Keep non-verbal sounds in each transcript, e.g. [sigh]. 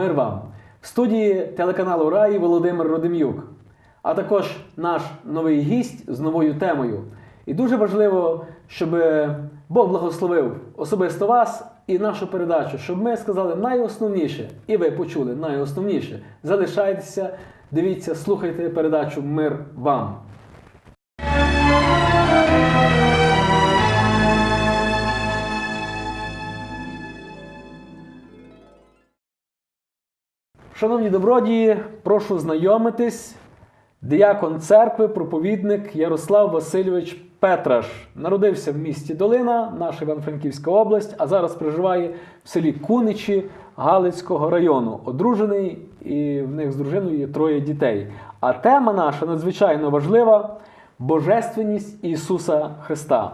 Мир вам! Студії телеканалу Раї Володимир Родим'юк, а також наш новий гість з новою темою. І дуже важливо, щоб Бог благословив особисто вас і нашу передачу, щоб ми сказали найосновніше, і ви почули найосновніше. Залишайтеся, дивіться, слухайте передачу Мир вам. Шановні добродії, прошу знайомитись. Діякон церкви, проповідник Ярослав Васильович Петраш. Народився в місті Долина, наша Івано-Франківська область, а зараз проживає в селі Куничі Галицького району. Одружений і в них з дружиною є троє дітей. А тема наша надзвичайно важлива Божественність Ісуса Христа.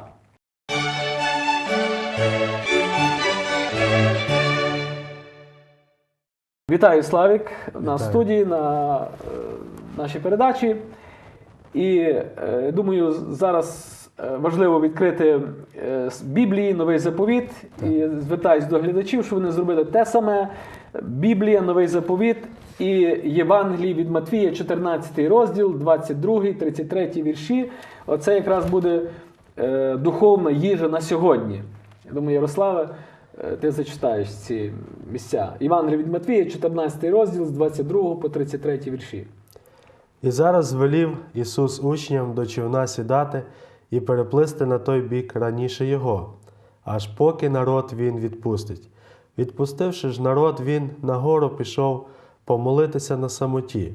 Вітаю, Славік, на студії, на е, нашій передачі. І е, думаю, зараз е, важливо відкрити е, з Біблії новий заповіт. І звертаюсь до глядачів, щоб вони зробили те саме. Біблія, новий заповіт і Євангелії від Матвія, 14 розділ, 22, 33 вірші. Оце якраз буде е, духовна їжа на сьогодні. Я думаю, Ярославе, ти зачитаєш ці місця. Євангелія від Матвія, 14 розділ з 22 по 33 вірші. І зараз звелів Ісус учням до човна сідати і переплисти на той бік раніше Його, аж поки народ він відпустить. Відпустивши ж народ, він нагору пішов помолитися на самоті,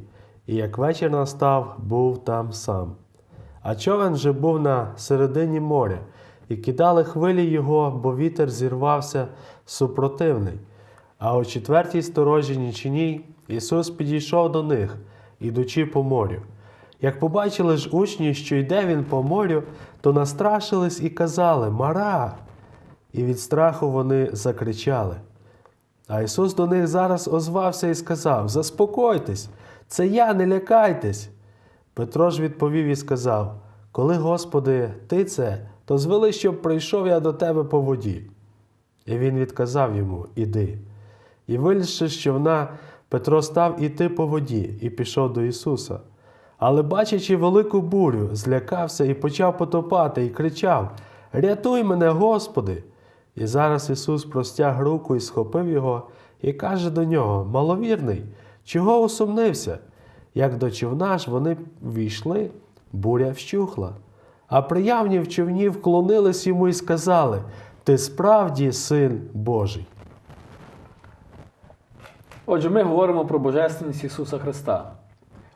і як вечір настав, був там сам. А човен же був на середині моря, і кидали хвилі його, бо вітер зірвався супротивний. А о четвертій сторожі нічній Ісус підійшов до них, ідучи по морю. Як побачили ж учні, що йде він по морю, то настрашились і казали Мара. І від страху вони закричали. А Ісус до них зараз озвався і сказав: Заспокойтесь, це я, не лякайтесь. Петро ж відповів і сказав: Коли, Господи, ти це, то звели, щоб прийшов я до тебе по воді. І він відказав йому: Іди. І вилізши з човна, Петро став іти по воді і пішов до Ісуса. Але, бачачи велику бурю, злякався і почав потопати, і кричав: Рятуй мене, Господи! І зараз Ісус простяг руку і схопив його, і каже до нього: Маловірний, чого усумнився? Як до човна ж вони війшли, буря вщухла. А приявні в човні вклонились йому і сказали: Ти справді син Божий. Отже, ми говоримо про божественність Ісуса Христа.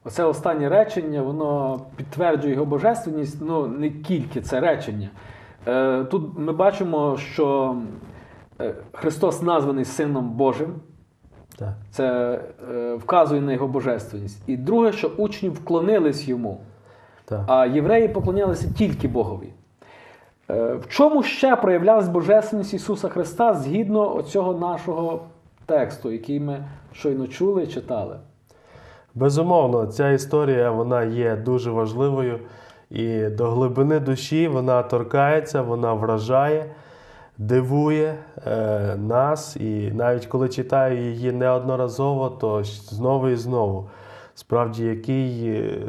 Оце останнє речення, воно підтверджує його божественність, ну не тільки це речення. Е, Тут ми бачимо, що е, Христос названий Сином Божим. Так. Це е, вказує на його божественність. І друге, що учні вклонились йому, Так. а євреї поклонялися тільки Богові. Е, В чому ще проявлялась божественність Ісуса Христа згідно оцього нашого тексту, який ми щойно чули і читали? Безумовно, ця історія вона є дуже важливою і до глибини душі вона торкається, вона вражає, дивує е, нас. І навіть коли читаю її неодноразово, то знову і знову. Справді, який е,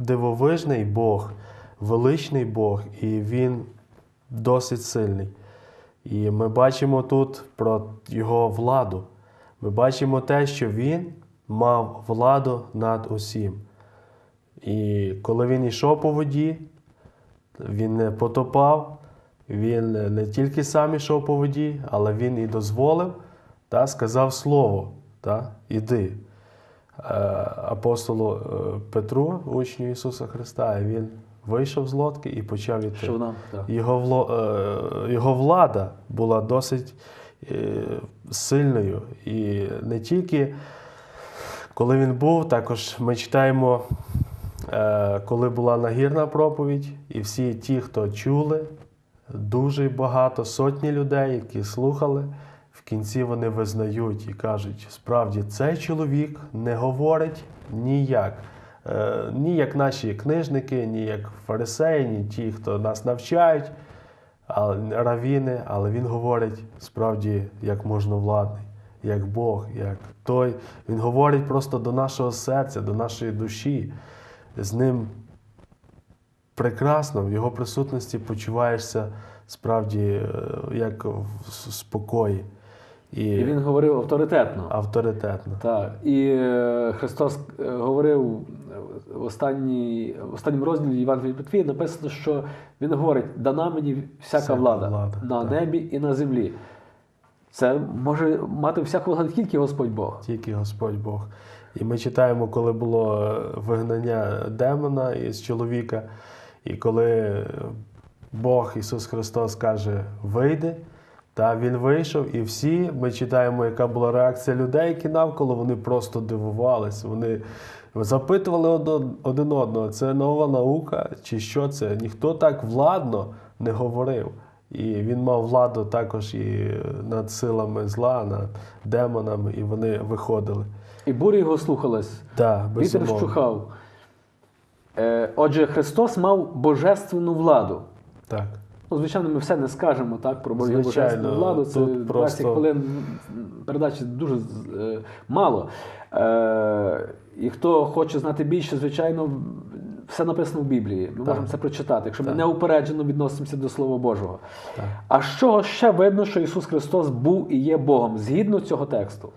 дивовижний Бог, величний Бог, і Він досить сильний. І ми бачимо тут про його владу. Ми бачимо те, що він мав владу над усім. І коли він йшов по воді, він не потопав, він не тільки сам йшов по воді, але він і дозволив та сказав слово, та, іди. Е, Апостолу е, Петру, учню Ісуса Христа, і він вийшов з лодки і почав іти. Що. Його, вло- е, його влада була досить сильною. І не тільки Коли він був, також ми читаємо, коли була нагірна проповідь, і всі ті, хто чули, дуже багато, сотні людей, які слухали, в кінці вони визнають і кажуть: справді цей чоловік не говорить ніяк. Е, Ні як наші книжники, ні як фарисеї, ні ті, хто нас навчають, равіни, але він говорить справді як можновладний, як Бог, як той. Він говорить просто до нашого серця, до нашої душі. З ним прекрасно, в його присутності почуваєшся справді е, як в спокої і, І він говорив авторитетно. авторитетно. Так. І е, Христос е, говорив в, останній, в останньому розділі Євангелії від написано, що Він говорить: дана мені всяка, Всяка влада, влада, на так. небі і на землі. Це може мати всяку владу тільки Господь Бог. Тільки Господь Бог. І ми читаємо, коли було вигнання демона із чоловіка, і коли Бог Ісус Христос каже, вийди, та Він вийшов, і всі ми читаємо, яка була реакція людей, які навколо, вони просто дивувалися. Вони запитували один- одного, це нова наука чи що це? Ніхто так владно не говорив. І він мав владу також і над силами зла, над демонами, і вони виходили. І буря його слухалась, Так, вітер вщухав. Е, Отже, Христос мав божественну владу. Так. Ну, звичайно, ми все не скажемо так, про божественну владу. Це тут 20 просто- хвилин передачі дуже е, мало. Е, і хто хоче знати більше, звичайно, все написано в Біблії. Ми Так. можемо це прочитати, якщо ми неупереджено відносимося до Слова Божого. Так. А з чого ще видно, що Ісус Христос був і є Богом згідно цього тексту?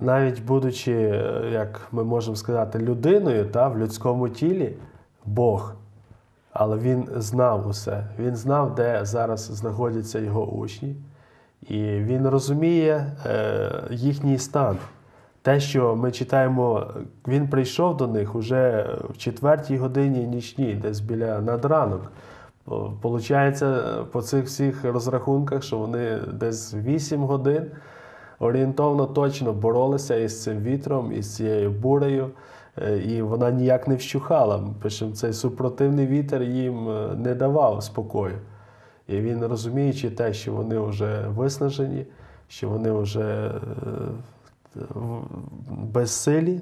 Навіть будучи, е, як ми можемо сказати, людиною та, в людському тілі, Бог. Але він знав усе. Він знав, де зараз знаходяться його учні. І він розуміє е, їхній стан. Те, що ми читаємо, він прийшов до них уже в четвертій годині нічній, десь біля надранок. Получається, по цих всіх розрахунках, що вони десь 8 годин орієнтовно точно боролися із цим вітром, із цією бурею, і вона ніяк не вщухала. Ми Пишемо, цей супротивний вітер їм е, не давав спокою. І він, розуміючи те, що вони вже виснажені, що вони вже е, безсилі,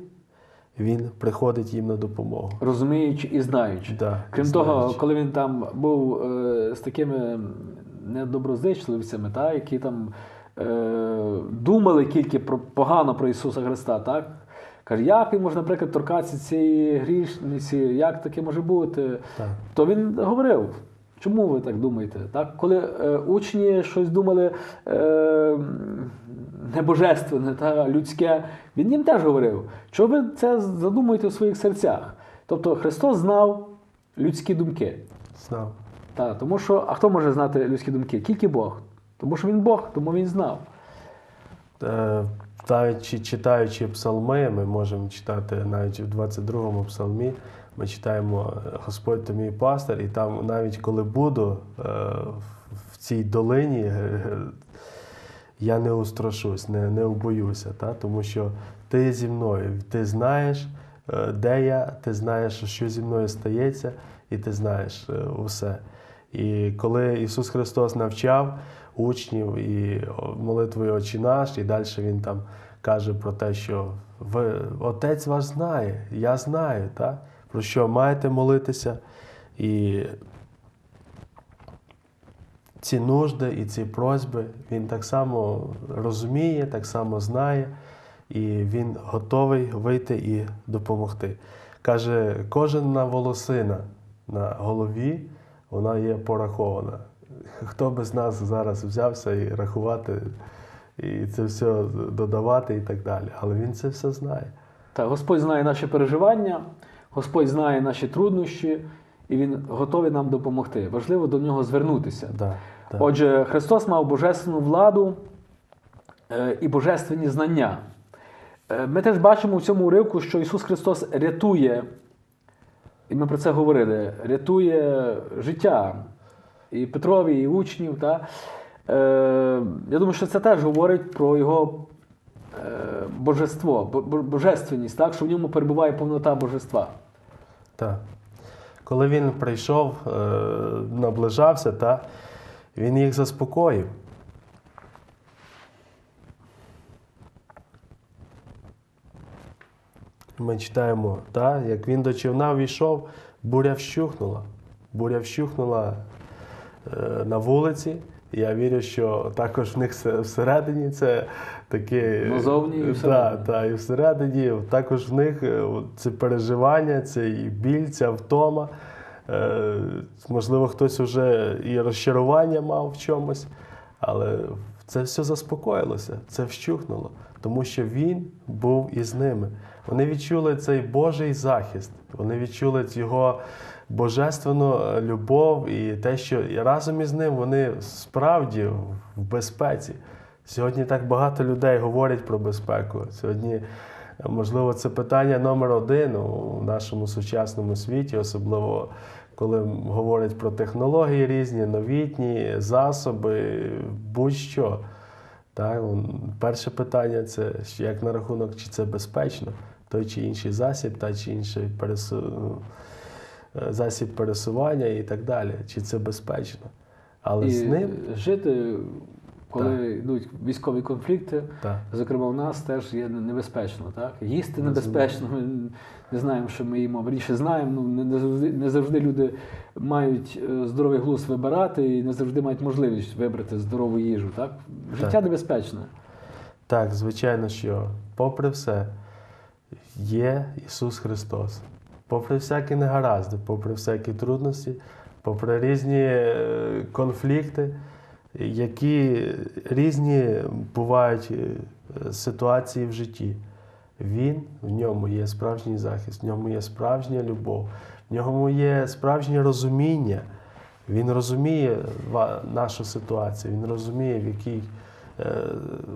він приходить їм на допомогу. Розуміючи і знаючи. Да, Крім знаючи. того, коли він там був е, з такими недоброзичливцями, та, які там е, думали тільки про погано про Ісуса Христа, так? Каже, як він може, наприклад, торкатися цієї грішниці, як таке може бути? Так. То він говорив. Чому ви так думаєте? Так? Коли е, учні щось думали е, небожественне та людське, він їм теж говорив, що ви це задумуєте в своїх серцях. Тобто Христос знав людські думки. Знав. Та, тому що, а хто може знати людські думки? Тільки Бог. Тому що він Бог, тому він знав. Е, Навіть читаючи псалми, ми можемо читати навіть в 22-му псалмі, ми читаємо е, Господь ти мій пастир, і там навіть коли буду е, в цій долині, е, я не устрашусь, не, не убоюся, та? тому що ти зі мною, ти знаєш, де я, ти знаєш, що зі мною стається, і ти знаєш усе. І коли Ісус Христос навчав учнів і молитвою «Отче наш, і далі Він там каже про те, що ви, Отець ваш знає, я знаю, та? про що маєте молитися. І ці нужди і ці просьби він так само розуміє, так само знає, і він готовий вийти і допомогти. Каже, кожна волосина на голові вона є порахована. Хто би з нас зараз взявся і рахувати, і це все додавати і так далі. Але він це все знає. Так, Господь знає наші переживання, Господь знає наші труднощі, і Він готовий нам допомогти. Важливо до нього звернутися. Да, да. Отже, Христос мав божественну владу е, і божественні знання. Е, Ми теж бачимо в цьому уривку, що Ісус Христос рятує, і ми про це говорили, рятує життя і Петрові, і учнів. Та? Е, Я думаю, що це теж говорить про Його божество, бо- бо- божественність, так, що в ньому перебуває повнота божества. Так. Коли він прийшов, е, наближався, та, він їх заспокоїв. Ми читаємо, та, як він до човна війшов, буря вщухнула. Буря вщухнула е, на вулиці. Я вірю, що також в них всередині це таке. Назовні і всередині. та, і всередині також в них е, це переживання, це і біль, ця втома. Е, можливо, хтось вже і розчарування мав в чомусь, але це все заспокоїлося, це вщухнуло, тому що він був із ними. Вони відчули цей Божий захист, вони відчули його божественну е, любов і те, що разом із ним вони справді в безпеці. Сьогодні так багато людей говорять про безпеку. Сьогодні, е, можливо, це питання номер один у нашому сучасному світі, особливо коли говорять про технології різні, новітні засоби, будь-що. Так, перше питання це як на рахунок, чи це безпечно, той чи інший засіб, та чи інший пересу... е, засіб пересування і так далі. Чи це безпечно? Але і з ним жити, коли йдуть військові конфлікти, так. Зокрема, у нас теж є небезпечно, так? Їсти небезпечно. Ми не знаємо, що ми їмо. Вірніше знаємо, ну не, не, завжди, не завжди люди мають е, здоровий глузд вибирати і не завжди мають можливість вибрати здорову їжу. Так? Життя Так. небезпечне. Так, звичайно, що попри все є Ісус Христос. Попри всякі негаразди, попри всякі трудності, попри різні е, конфлікти, які різні бувають е, ситуації в житті. Він в ньому є справжній захист, в ньому є справжня любов, в ньому є справжнє розуміння. Він розуміє нашу ситуацію, він розуміє, в якій е,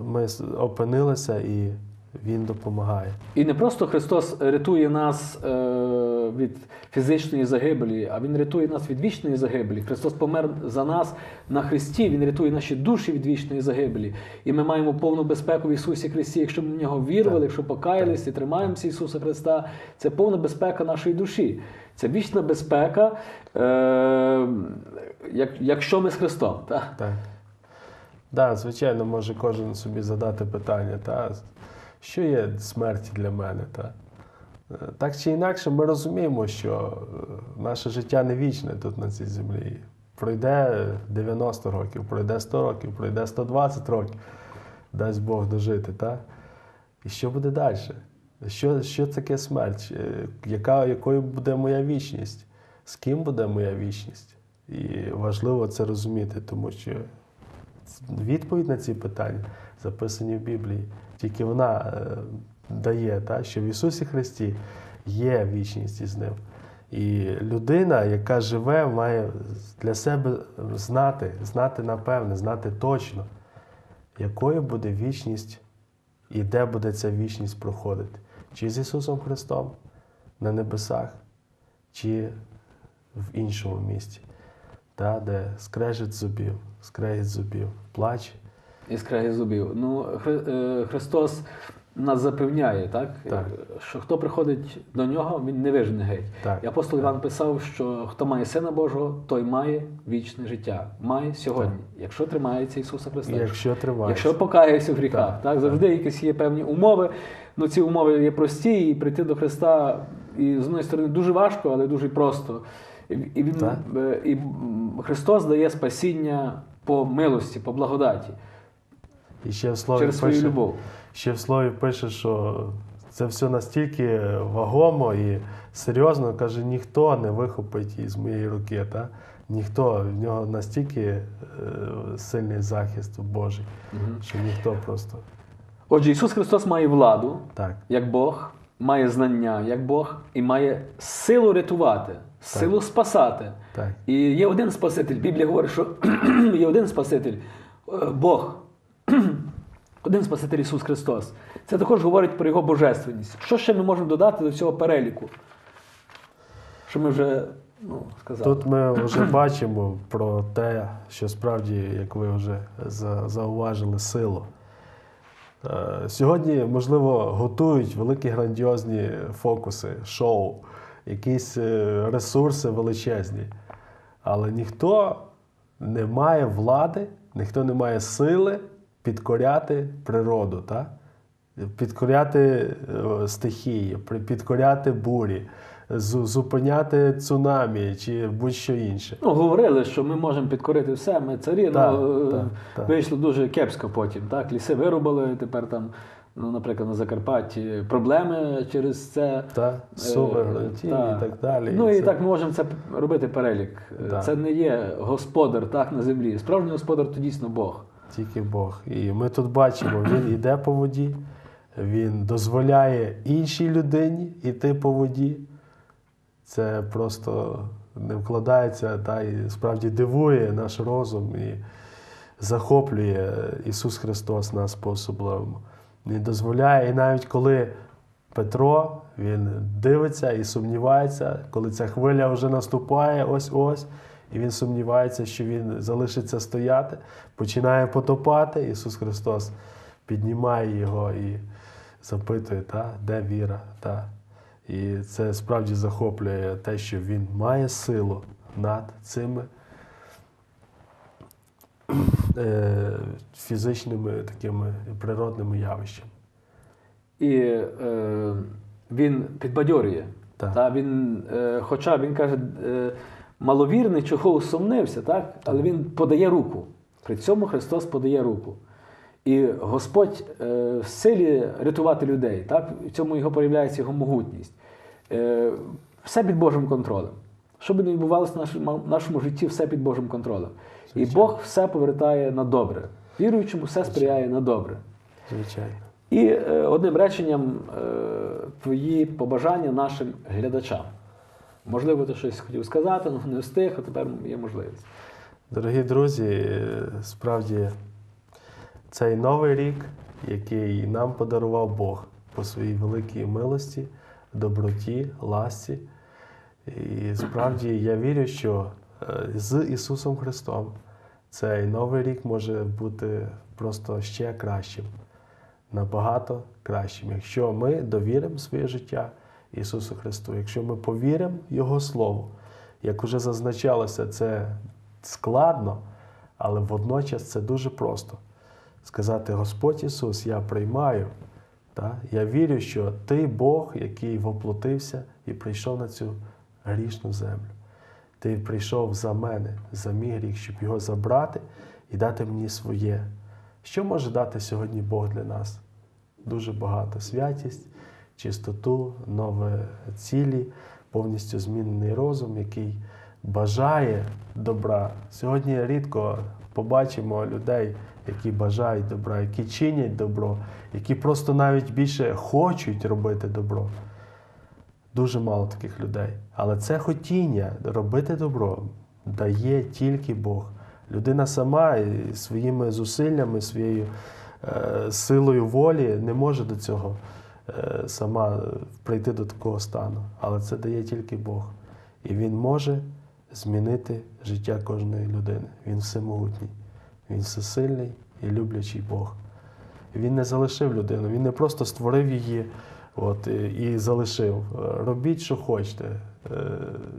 ми опинилися, і він допомагає. І не просто Христос рятує нас е, від фізичної загибелі, а Він рятує нас від вічної загибелі. Христос помер за нас на Христі, Він рятує наші душі від вічної загибелі. І ми маємо повну безпеку в Ісусі Христі. Якщо ми в нього вірували, якщо покаялись і тримаємося Ісуса Христа, це повна безпека нашої душі. Це вічна безпека, е, як, якщо ми з Христом. Так? Так. Да, звичайно, може кожен собі задати питання, та, що є смерть для мене? Та? Е, Так чи інакше, ми розуміємо, що е, наше життя не вічне тут на цій землі. Пройде 90 років, пройде 100 років, пройде 120 років, дасть Бог дожити. Та? І що буде далі? Що, що таке смерть? Е, Яка, якою буде моя вічність? З ким буде моя вічність? І важливо це розуміти, тому що відповідь на ці питання записані в Біблії. Тільки вона е, дає, та, що в Ісусі Христі є вічність із ним. І людина, яка живе, має для себе знати, знати напевне, знати точно, якою буде вічність і де буде ця вічність проходити. Чи з Ісусом Христом на небесах, чи в іншому місці, та, де скрежет зубів, скрегіт зубів, плач. І скреги зубів. Ну, Хри- е, Христос нас запевняє, так? Так. що хто приходить до нього, він не вижене геть. Так. І апостол Іван писав, що хто має сина Божого, той має вічне життя. Має сьогодні, якщо тримається Ісуса Христа. Якщо тримаєш. Якщо покається в гріхах, Так, так, завжди якісь є певні умови. Ну ці умови є прості, і прийти до Христа, і з однієї сторони дуже важко, але дуже просто. І, і, він, е, і Христос дає спасіння по милості, по благодаті, І ще в слові через свою пише, любов. ще в слові пише, що це все настільки вагомо і серйозно, каже, ніхто не вихопить із моєї руки. Та? Ніхто, в нього настільки е, сильний захист Божий, Мгм. що ніхто просто Отже, Ісус Христос має владу, так. як Бог, має знання, як Бог, і має силу рятувати, силу спасати. так. І є один Спаситель. Біблія говорить, що [clears throat] є один Спаситель, е, Бог. Один Спаситель Ісус Христос. Це також говорить про Його божественність. Що ще ми можемо додати до цього переліку? Що ми вже ну, сказали. Тут ми вже бачимо про те, що справді, як ви вже зауважили, силу. Е, Сьогодні, можливо, готують великі грандіозні фокуси, шоу, якісь е, ресурси величезні. Але ніхто не має влади, ніхто не має сили підкоряти природу, так? підкоряти е, стихії, підкоряти бурі, зупиняти цунамі чи будь-що інше. Ну, говорили, що ми можемо підкорити все, ми царі, ну, е, так, так. вийшло дуже кепсько потім. Так? Ліси вирубали, тепер там, ну, наприклад, на Закарпатті проблеми через це. Та, Е, гронті так. і так далі. Ну і Це- так ми можемо це робити перелік. Е, Так. Це не є господар так, на землі. Справжній господар то дійсно Бог. Тільки Бог. І ми тут бачимо, він йде по воді, він дозволяє іншій людині йти по воді. Це просто не вкладається та і справді дивує наш розум і захоплює Ісус Христос нас по-особливому. Він дозволяє, і навіть коли Петро він дивиться і сумнівається, коли ця хвиля вже наступає, ось-ось, і він сумнівається, що він залишиться стояти, починає потопати. Ісус Христос піднімає його і запитує, та, де віра. Та. І це справді захоплює те, що він має силу над цими е, фізичними такими природними явищами. І е, він підбадьорює. Так. Та, він, е, хоча він каже, е, маловірний, чого усумнився, так? але він подає руку. При цьому Христос подає руку. І Господь е, в силі рятувати людей. Так? В цьому його проявляється його могутність. Е, все під Божим контролем. Що би не відбувалося в нашому, нашому житті, все під Божим контролем. І Бог все повертає на добре. Віруючому все сприяє на добре. Звичайно. І е, одним реченням е, твої побажання нашим глядачам. Можливо, ти щось хотів сказати, але не встиг, а тепер є можливість. Дорогі друзі, справді цей новий рік, який нам подарував Бог по своїй великій милості, доброті, ласці. І справді я вірю, що е, з Ісусом Христом цей новий рік може бути просто ще кращим, набагато кращим. Якщо ми довіримо своє життя Ісусу Христу, якщо ми повіримо Його Слову, як вже зазначалося, це складно, але водночас це дуже просто. Сказати, Господь Ісус, я приймаю, та? я вірю, що Ти Бог, який воплотився і прийшов на цю грішну землю. Ти прийшов за мене, за мій гріх, щоб його забрати і дати мені своє. Що може дати сьогодні Бог для нас? Дуже багато святість, чистоту, нове цілі, повністю змінений розум, який бажає добра. Сьогодні рідко побачимо людей, які бажають добра, які чинять добро, які просто навіть більше хочуть робити добро. Дуже мало таких людей. Але це хотіння робити добро дає тільки Бог. Людина сама своїми зусиллями, своєю е, силою волі не може до цього сама прийти до такого стану. Але це дає тільки Бог. І Він може змінити життя кожної людини. Він всемогутній, він всесильний і люблячий Бог. Він не залишив людину, він не просто створив її от, і, і залишив. Е, Робіть, що хочете. Е,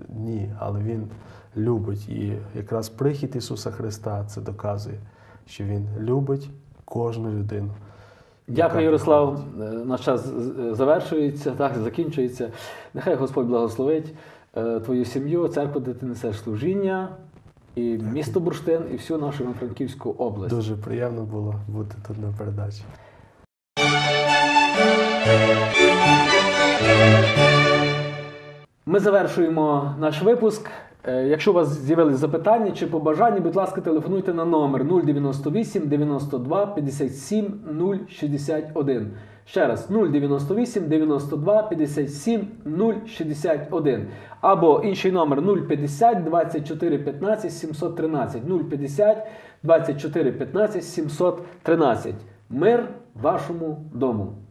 ні, але Він любить. І якраз прихід Ісуса Христа це доказує, що Він любить кожну людину. Дякую, Ярослав. Е, Наш час завершується, так, закінчується. Нехай Господь благословить е, твою сім'ю, церкву, де ти несеш служіння, і місто Бурштин, і всю нашу Івано-Франківську область. Дуже приємно було бути тут на передачі. Ми завершуємо наш випуск. Е, Якщо у вас з'явились запитання чи побажання, будь ласка, телефонуйте на номер 098 92 57 061. Ще раз 098 92 57 061. Або інший номер 050 24 15 713. 050 24 15 713. Мир вашому дому.